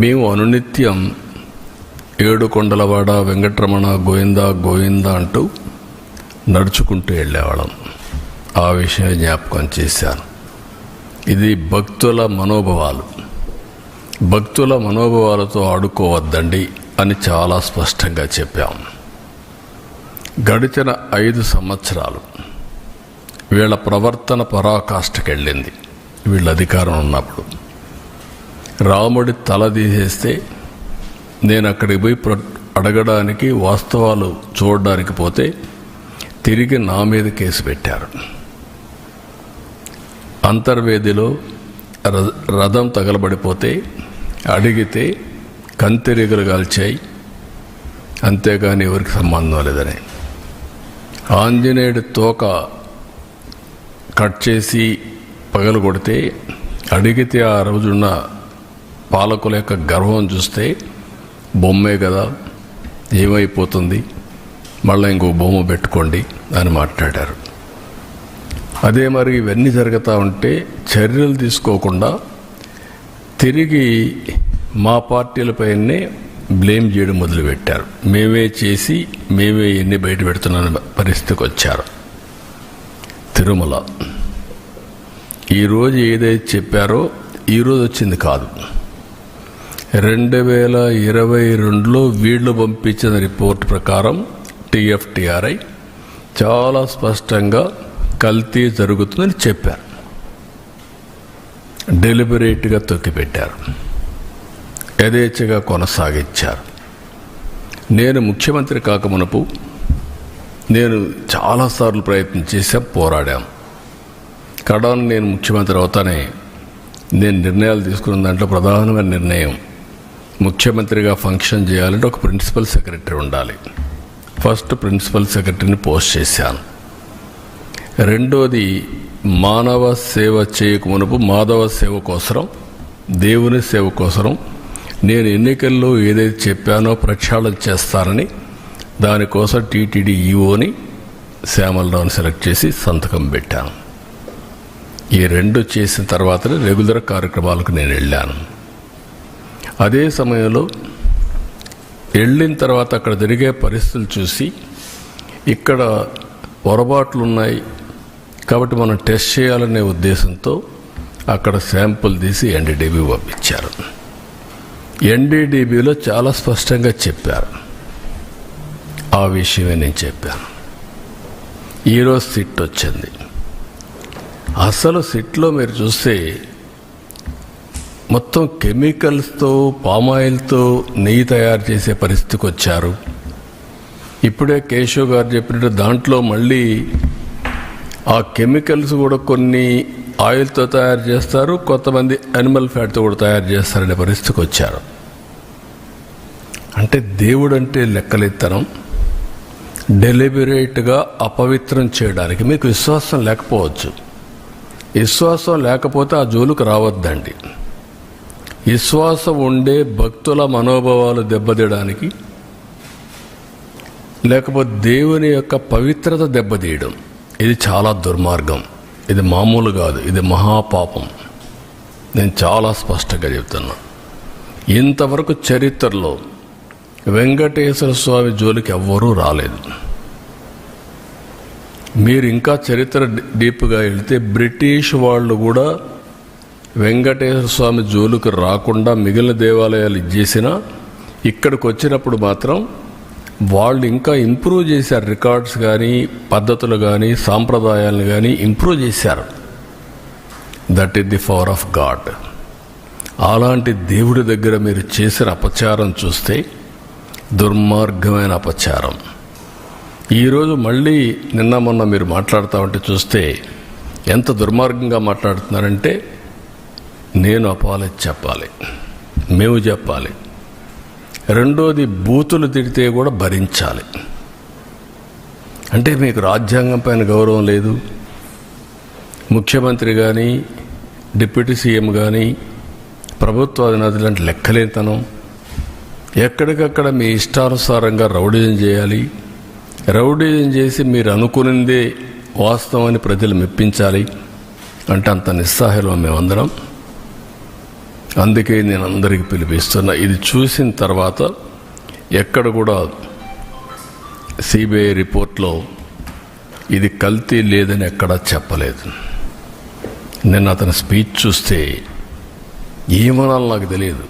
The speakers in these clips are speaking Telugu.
మేము అనునిత్యం ఏడు కొండలవాడ వెంకటరమణ గోవింద గోవింద అంటూ నడుచుకుంటూ వెళ్ళేవాళ్ళం. ఆ విషయం జ్ఞాపకం చేశాను. ఇది భక్తుల మనోభావాలు. భక్తుల మనోభావాలతో ఆడుకోవద్దండి అని చాలా స్పష్టంగా చెప్పాం. గడిచిన ఐదు సంవత్సరాలు వీళ్ళ ప్రవర్తన పరాకాష్ఠకెళ్ళింది. వీళ్ళ అధికారం ఉన్నప్పుడు రాముడి తల తీసేస్తే నేను అక్కడికి పోయి అడగడానికి వాస్తవాలు చూడడానికి పోతే తిరిగి నా మీద కేసు పెట్టారు. అంతర్వేదిలో ర- రథం తగలబడిపోతే అడిగితే కంతిరీగలు కాల్చాయి. అంతేగాని ఎవరికి సంబంధం లేదని. ఆంజనేయుడి తోక కట్ చేసి పగలు కొడితే అడిగితే ఆ రోజున్న పాలకుల యొక్క గర్వం చూస్తే బొమ్మే కదా ఏమైపోతుంది? మళ్ళీ ఇంకో బొమ్మ పెట్టుకోండి అని మాట్లాడారు. అదే మరి ఇవన్నీ జరుగుతూ ఉంటే చర్యలు తీసుకోకుండా తిరిగి మా పార్టీలపైనే బ్లేమ్ చేయడం మొదలుపెట్టారు. మేమే చేసి మేమే ఎన్ని బయట పెడుతున్న పరిస్థితికి వచ్చారు. తిరుమల. ఈరోజు ఏదైతే చెప్పారో ఈరోజు వచ్చింది కాదు. రెండు వేల ఇరవై రెండులో వీళ్ళు పంపించిన రిపోర్ట్ ప్రకారం టీఎఫ్టీఆర్ఐ చాలా స్పష్టంగా కల్తీ జరుగుతుందని చెప్పారు. డెలిబరేట్గా తొక్కిపెట్టారు. యథేచ్ఛగా కొనసాగించారు. నేను ముఖ్యమంత్రి కాకమునపు నేను చాలాసార్లు ప్రయత్నం చేశాం పోరాడాం. కడాను నేను ముఖ్యమంత్రి అవుతానే నేను నిర్ణయాలు తీసుకున్న దాంట్లో ప్రధానమైన నిర్ణయం ముఖ్యమంత్రిగా ఫంక్షన్ చేయాలంటే ఒక ప్రిన్సిపల్ సెక్రటరీ ఉండాలి. ఫస్ట్ ప్రిన్సిపల్ సెక్రటరీని పోస్ట్ చేశాను. రెండోది మానవ సేవ చేయక మునుపు మాధవ సేవ కోసరం దేవుని సేవ కోసరం నేను ఎన్నికల్లో ఏదైతే చెప్పానో ప్రక్షాళన చేస్తానని దానికోసం టీటీడీ ఈఓని శ్యామలరావుని సెలెక్ట్ చేసి సంతకం పెట్టాను. ఈ రెండు చేసిన తర్వాతనే రెగ్యులర్ కార్యక్రమాలకు నేను వెళ్ళాను. అదే సమయంలో వెళ్ళిన తర్వాత అక్కడ జరిగే పరిస్థితులు చూసి ఇక్కడ పొరపాట్లు ఉన్నాయి కాబట్టి మనం టెస్ట్ చేయాలనే ఉద్దేశంతో అక్కడ శాంపుల్ తీసి ఎన్డీడీబీ పంపించారు. ఎన్డీడీబీలో చాలా స్పష్టంగా చెప్పారు. ఆ విషయమే నేను చెప్పాను. ఈరోజు సిట్ వచ్చింది. అసలు సిట్లో మీరు చూస్తే మొత్తం కెమికల్స్తో పామాయిల్తో నెయ్యి తయారు చేసే పరిస్థితికి వచ్చారు. ఇప్పుడే కేశవ్ గారు చెప్పినట్టు దాంట్లో మళ్ళీ ఆ కెమికల్స్ కూడా కొన్ని ఆయిల్తో తయారు చేస్తారు కొంతమంది అనిమల్ ఫ్యాట్తో కూడా తయారు చేస్తారనే పరిస్థితికి వచ్చారు. అంటే దేవుడు అంటే లెక్కలెత్తనం. డెలిబరేట్గా అపవిత్రం చేయడానికి మీకు విశ్వాసం లేకపోవచ్చు. విశ్వాసం లేకపోతే ఆ జోలుకు రావద్దండి. విశ్వాసం ఉండే భక్తుల మనోభావాలు దెబ్బతీయడానికి లేకపోతే దేవుని యొక్క పవిత్రత దెబ్బతీయడం. ఇది చాలా దుర్మార్గం. ఇది మామూలు కాదు. ఇది మహాపాపం. నేను చాలా స్పష్టంగా చెప్తున్నా. ఇంతవరకు చరిత్రలో వెంకటేశ్వర స్వామి జోలికి ఎవ్వరూ రాలేదు. మీరు ఇంకా చరిత్ర డీప్గా వెళితే బ్రిటిష్ వాళ్ళు కూడా వెంకటేశ్వర స్వామి జోలికి రాకుండా మిగిలిన దేవాలయాలు ఇచ్చేసినా ఇక్కడికి వచ్చినప్పుడు మాత్రం వాళ్ళు ఇంకా ఇంప్రూవ్ చేశారు రికార్డ్స్ కానీ పద్ధతులు కానీ సాంప్రదాయాలను కానీ ఇంప్రూవ్ చేశారు. That is the power of God అలాంటి దేవుడి దగ్గర మీరు చేసిన అపచారం చూస్తే దుర్మార్గమైన అపచారం. ఈరోజు మళ్ళీ నిన్న మొన్న మీరు మాట్లాడుతూ ఉంటే చూస్తే ఎంత దుర్మార్గంగా మాట్లాడుతున్నారంటే నేను అపాలజీ చెప్పాలి. మేము చెప్పాలి. రెండోది బూతులు తిడితే కూడా భరించాలి. అంటే మీకు రాజ్యాంగం పైన గౌరవం లేదు. ముఖ్యమంత్రి కానీ డిప్యూటీ సీఎం కానీ ప్రభుత్వ అధినేతలు అంటే లెక్కలేతనం ఎక్కడికక్కడ మీ ఇష్టానుసారంగా రౌడీజం చేయాలి. రౌడీజం చేసి మీరు అనుకునిందే వాస్తవం అని ప్రజలు మెప్పించాలి. అంటే అంత నిస్సహాయంలో మేమందరం. అందుకే నేను అందరికి పిలిపిస్తున్నా. ఇది చూసిన తర్వాత ఎక్కడ కూడా సిబిఐ రిపోర్ట్లో ఇది కల్తీ లేదని ఎక్కడా చెప్పలేదు. నేను అతని స్పీచ్ చూస్తే ఏమనాలి నాకు తెలియదు.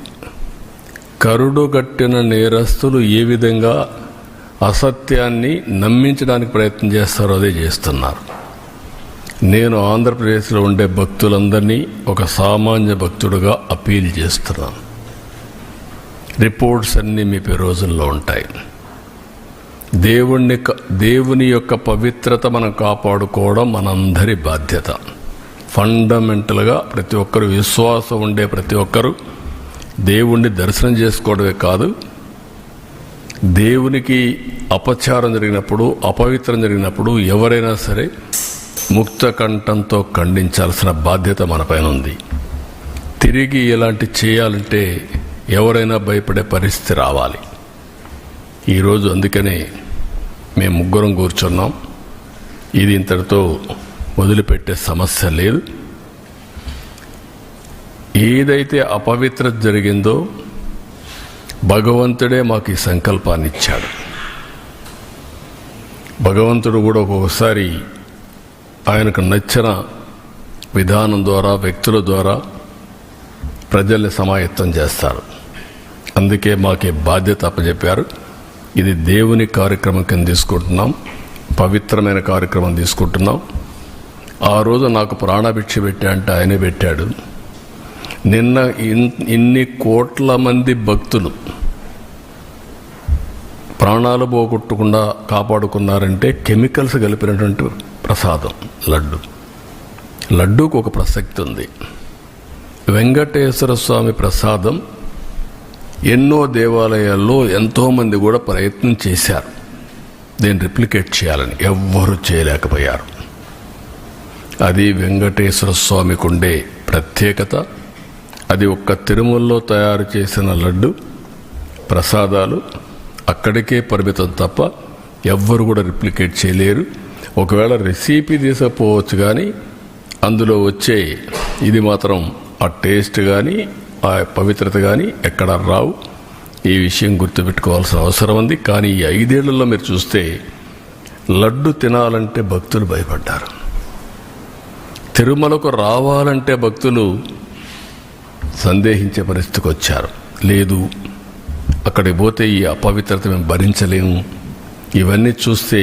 కరుడు కట్టిన నేరస్తులు ఏ విధంగా అసత్యాన్ని నమ్మించడానికి ప్రయత్నం చేస్తారో అదే చేస్తున్నారు. నేను ఆంధ్రప్రదేశ్లో ఉండే భక్తులందరినీ ఒక సామాన్య భక్తుడుగా అపీల్ చేస్తున్నాను. రిపోర్ట్స్ అన్నీ మీ పే రోజుల్లో ఉంటాయి. దేవుణ్ణి దేవుని యొక్క పవిత్రత మనం కాపాడుకోవడం మనందరి బాధ్యత. ఫండమెంటల్గా ప్రతి ఒక్కరు విశ్వాసం ఉండే ప్రతి ఒక్కరు దేవుణ్ణి దర్శనం చేసుకోవడమే కాదు దేవునికి అపచారం జరిగినప్పుడు అపవిత్రం జరిగినప్పుడు ఎవరైనా సరే ముక్త కంఠంతో ఖండించాల్సిన బాధ్యత మనపైన ఉంది. తిరిగి ఇలాంటి చేయాలంటే ఎవరైనా భయపడే పరిస్థితి రావాలి. ఈరోజు అందుకనే మేము ముగ్గురం కూర్చున్నాం. ఇది ఇంతటితో వదిలిపెట్టే సమస్య లేదు. ఏదైతే అపవిత్రత జరిగిందో భగవంతుడే మాకు ఈ సంకల్పాన్ని ఇచ్చాడు. భగవంతుడు కూడా ఒక్కొక్కసారి ఆయనకు నచ్చిన విధానం ద్వారా వ్యక్తుల ద్వారా ప్రజల్ని సమాయత్తం చేస్తారు. అందుకే మాకు బాధ్యత అప్పచెప్పారు ఇది దేవుని కార్యక్రమం కింద తీసుకుంటున్నాం. పవిత్రమైన కార్యక్రమం తీసుకుంటున్నాం. ఆ రోజు నాకు ప్రాణభిక్ష పెట్టా అంటే ఆయనే పెట్టాడు. నిన్న ఇన్- ఇన్ని కోట్ల మంది భక్తులు ప్రాణాలు పోగొట్టకుండా కాపాడుకున్నారంటే కెమికల్స్ కలిపినటువంటి ప్రసాదం లడ్డు. లడ్డూకు ఒక ప్రసక్తి ఉంది. వెంకటేశ్వర స్వామి ప్రసాదం ఎన్నో దేవాలయాల్లో ఎంతోమంది కూడా ప్రయత్నం చేశారు. దీన్ని రిప్లికేట్ చేయాలని ఎవ్వరూ చేయలేకపోయారు. అది వెంకటేశ్వర స్వామికి ఉండే ప్రత్యేకత. అది ఒక్క తిరుమలలో తయారు చేసిన లడ్డు ప్రసాదాలు అక్కడికే పరిమితం తప్ప ఎవ్వరు కూడా రిప్లికేట్ చేయలేరు. ఒకవేళ రెసిపీ తీసుకపోవచ్చు కానీ అందులో వచ్చే ఇది మాత్రం ఆ టేస్ట్ కానీ ఆ పవిత్రత కానీ ఎక్కడ రావు. ఈ విషయం గుర్తుపెట్టుకోవాల్సిన అవసరం ఉంది. కానీ ఈ ఐదేళ్ళలో మీరు చూస్తే లడ్డు తినాలంటే భక్తులు భయపడ్డారు. తిరుమలకు రావాలంటే భక్తులు సందేహించే పరిస్థితికి వచ్చారు. లేదు అక్కడికి పోతే ఈ అపవిత్రత మేము భరించలేము. ఇవన్నీ చూస్తే